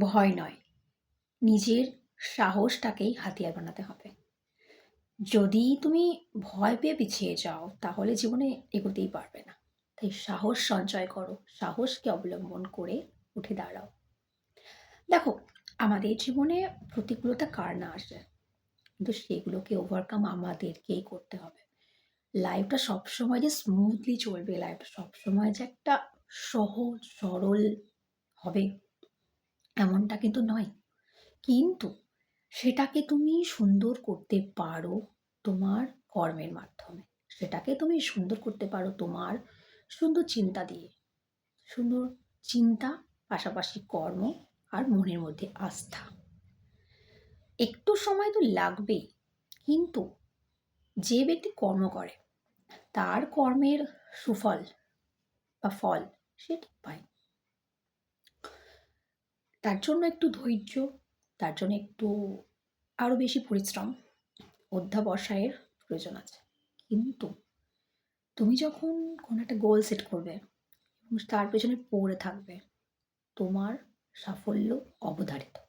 ভয় নয়। নিজের সাহসটাকেই হাতিয়ার বানাতে হবে। যদি তুমি ভয় পেয়ে পিছিয়ে যাও, তাহলে জীবনে এগোতেই পারবে না। তাই সাহস সঞ্চয় করো, সাহসকে অবলম্বন করে উঠে দাঁড়াও। দেখো, আমাদের জীবনে প্রতিকূলতা কার না আসে? কিন্তু সেগুলোকে ওভারকাম আমাদেরকেই করতে হবে। লাইফটা সবসময় যে স্মুথলি চলবে লাইফটা সবসময় যে একটা সহজ, সরল হবে। এমনটা কিন্তু নয়। কিন্তু সেটাকে তুমি সুন্দর করতে পারো তোমার কর্মের মাধ্যমে। সেটাকে তুমি সুন্দর করতে পারো তোমার সুন্দর চিন্তা দিয়ে। সুন্দর চিন্তা, পাশাপাশি কর্ম আর মনের মধ্যে আস্থা। একটু সময় তো লাগবেই, কিন্তু যে ব্যক্তি কর্ম করে, তার কর্মের সুফল বা ফল সে পায়। তার জন্য একটু ধৈর্য, তার জন্য একটু আরও বেশি পরিশ্রম অধ্যাবসায়ের প্রয়োজন আছে। কিন্তু তুমি যখন কোনো একটা গোল সেট করবে এবং তার পেছনে পড়ে থাকবে, তোমার সাফল্য অবধারিত।